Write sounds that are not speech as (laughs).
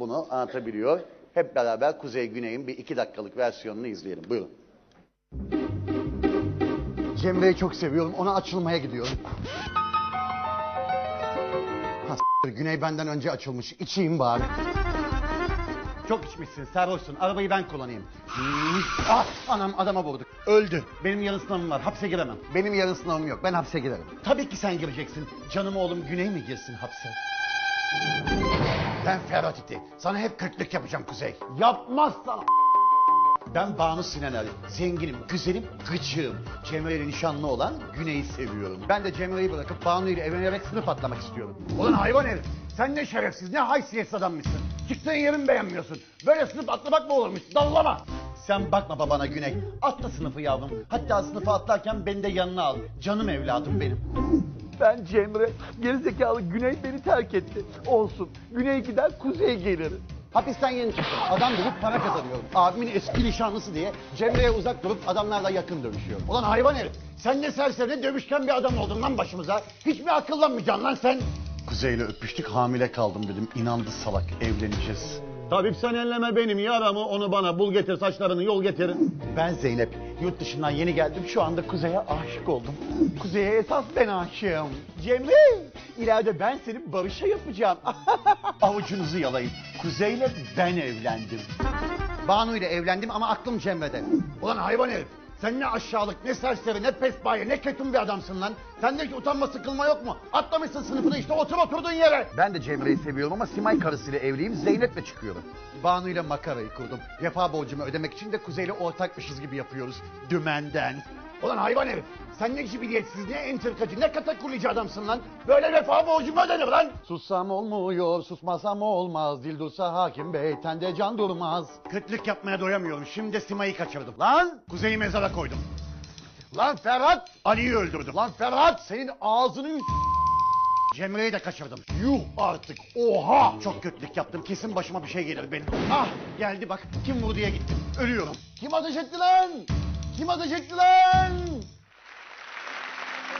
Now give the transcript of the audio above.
bunu anlatabiliyor. Hep beraber Kuzey Güney'in bir iki dakikalık versiyonunu izleyelim. Buyurun. Cemre'yi çok seviyorum. Ona açılmaya gidiyorum. Ha, Güney benden önce açılmış. İçeyim bari. Çok içmişsin, sarhoşsun. Arabayı ben kullanayım. Ah, anam adama vurduk. Öldü. Benim yarın sınavım var. Hapse giremem. Benim yarın sınavım yok. Ben hapse girerim. Tabii ki sen gireceksin. Canım oğlum Güney mi girsin hapse? Ben Ferhat İti. Sana hep kötülük yapacağım Kuzey. Yapmazsan ben Banu Sinener. Zenginim, güzelim, gıcığım. Cemre ile nişanlı olan Güney'i seviyorum. Ben de Cemre'yi bırakıp Banu ile evlenerek sınıf atlamak istiyorum. Ulan hayvan herif. Sen ne şerefsiz, ne haysiyetsiz adammışsın. Çıktığın yerin beğenmiyorsun. Böyle sınıf atlamak mı olurmuş? Dallama. Sen bakma babana Güney. Atla sınıfı yavrum. Hatta sınıfı atlarken beni de yanına al. Canım evladım benim. Ben Cemre, gerizekalı Güney beni terk etti. Olsun, Güney gider, Kuzey gelir. Hapisten yeni çıktım. Adam durup para kazanıyorum. Abimin eski nişanlısı diye Cemre'ye uzak durup adamlarla yakın dövüşüyorum. Ulan hayvan herif. Sen ne serseri ne dövüşken bir adam oldun lan başımıza. Hiç mi akıllanmayacaksın lan sen? Kuzey'le öpüştük hamile kaldım dedim. İnandı salak evleneceğiz. Tabip sen elleme benim yaramı onu bana bul getir saçlarını yol getirin. Ben Zeynep. Yurt dışından yeni geldim. Şu anda Kuzey'e aşık oldum. Kuzey'e esas ben aşığım. Cemre, ileride ben seni Barış'a yapacağım. (laughs) Avucunuzu yalayın. Kuzey'le ben evlendim. Banu ile evlendim ama aklım Cemre'de. Ulan hayvan herif. Sen ne aşağılık, ne serseri, ne pespaye, ne ketum bir adamsın lan. Sende hiç utanma sıkılma yok mu? Atlamışsın sınıfını işte otur oturduğun yere. Ben de Cemre'yi seviyorum ama Simay karısıyla evliyim. Zeynep'le çıkıyorum. Banu ile makarayı kurdum. Vefa borcumu ödemek için de Kuzey'le ortakmışız gibi yapıyoruz. Dümenden. Ulan hayvan herif. Sen ne cibiliyetsiz, ne entrikacı, ne katakullici adamsın lan. Böyle vefa borcumu ödenir lan. Sussam olmuyor, susmasam olmaz. Dil dursa hakim bey, tende can durmaz. Kıtlık yapmaya doyamıyorum. Şimdi de Simay'ı kaçırdım. Lan! Kuzey'i mezara koydum. Lan Ferhat! Ali'yi öldürdüm. Lan Ferhat! Senin ağzını Cemre'yi de kaçırdım. Yuh artık. Oha! Çok kötülük yaptım. Kesin başıma bir şey gelir benim. Ah! Geldi bak. Kim vurdu diye gittim. Ölüyorum. Kim ateş etti lan? Kim ateş etti lan?